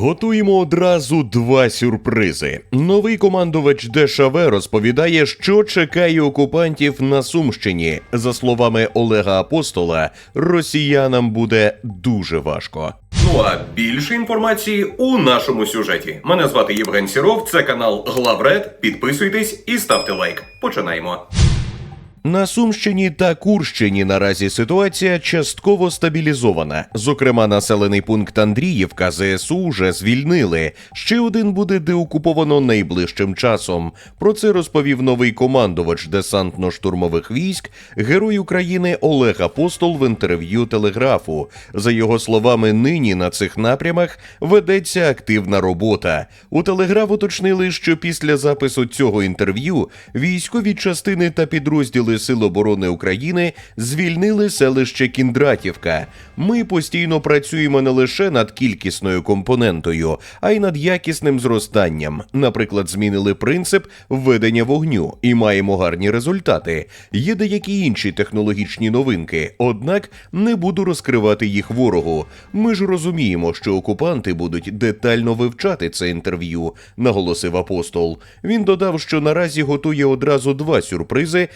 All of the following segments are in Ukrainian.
Готуємо одразу два сюрпризи. Новий командувач ДШВ розповідає, що чекає окупантів на Сумщині. За словами Олега Апостола, росіянам буде дуже важко. Ну а більше інформації у нашому сюжеті. Мене звати Євген Сіров, це канал Главред. Підписуйтесь і ставте лайк. Починаємо. На Сумщині та Курщині наразі ситуація частково стабілізована. Зокрема, населений пункт Андріївка ЗСУ вже звільнили. Ще один буде деокуповано найближчим часом. Про це розповів новий командувач десантно-штурмових військ, герой України Олег Апостол в інтерв'ю Телеграфу. За його словами, нині на цих напрямах ведеться активна робота. У Телеграф уточнили, що після запису цього інтерв'ю військові частини та підрозділи Сил оборони України звільнили селище Кіндратівка. Ми постійно працюємо не лише над кількісною компонентою, а й над якісним зростанням. Наприклад, змінили принцип введення вогню і маємо гарні результати. Є деякі інші технологічні новинки, однак не буду розкривати їх ворогу. Ми ж розуміємо, що окупанти будуть детально вивчати це інтерв'ю, наголосив апостол. Він додав, що наразі готує одразу два сюрпризи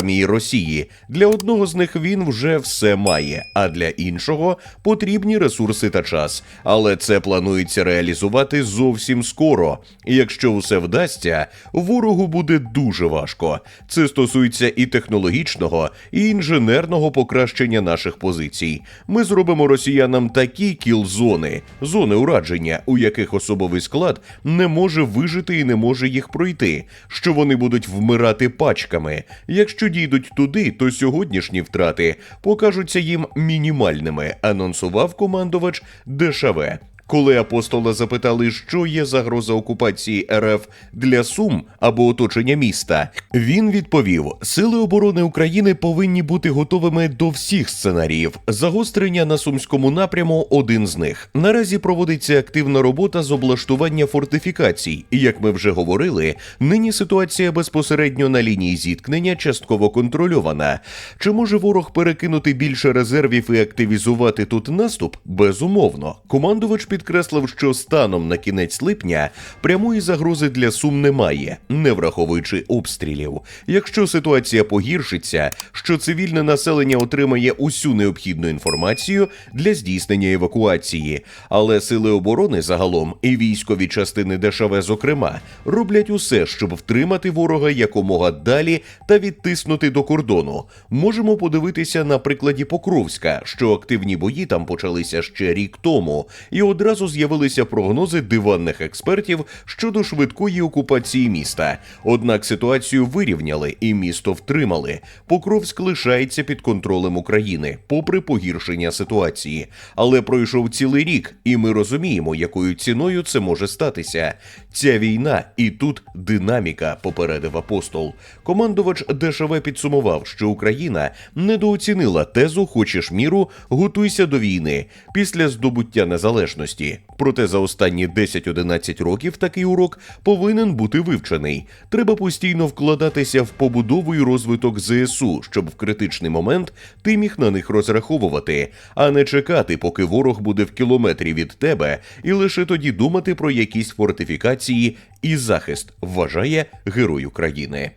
армії Росії. Для одного з них він вже все має, а для іншого потрібні ресурси та час. Але це планується реалізувати зовсім скоро. Якщо усе вдасться, ворогу буде дуже важко. Це стосується і технологічного, і інженерного покращення наших позицій. Ми зробимо росіянам такі кіл-зони, зони урадження, у яких особовий склад не може вижити і не може їх пройти, що вони будуть вмирати пачками. Якщо дійдуть туди, то сьогоднішні втрати покажуться їм мінімальними, анонсував командувач ДШВ. Коли апостола запитали, що є загроза окупації РФ для Сум або оточення міста, він відповів: Сили оборони України повинні бути готовими до всіх сценаріїв. Загострення на сумському напряму один з них. Наразі проводиться активна робота з облаштування фортифікацій. І як ми вже говорили, нині ситуація безпосередньо на лінії зіткнення частково контрольована. Чи може ворог перекинути більше резервів і активізувати тут наступ? Безумовно. Командувач підкреслив, що станом на кінець липня прямої загрози для Сум немає, не враховуючи обстрілів. Якщо ситуація погіршиться, що цивільне населення отримає усю необхідну інформацію для здійснення евакуації, але сили оборони загалом і військові частини ДШВ, зокрема, роблять усе, щоб втримати ворога якомога далі та відтиснути до кордону. Можемо подивитися на прикладі Покровська, що активні бої там почалися ще рік тому, і одразу з'явилися прогнози диванних експертів щодо швидкої окупації міста. Однак ситуацію вирівняли і місто втримали. Покровськ лишається під контролем України, попри погіршення ситуації. Але пройшов цілий рік, і ми розуміємо, якою ціною це може статися. Ця війна і тут динаміка, попередив апостол. Командувач ДШВ підсумував, що Україна недооцінила тезу Хочеш міру, готуйся до війни після здобуття незалежності. Проте за останні 10-11 років такий урок повинен бути вивчений. Треба постійно вкладатися в побудову і розвиток ЗСУ, щоб в критичний момент ти міг на них розраховувати, а не чекати, поки ворог буде в кілометрі від тебе, і лише тоді думати про якісь фортифікації і захист, вважає герой України.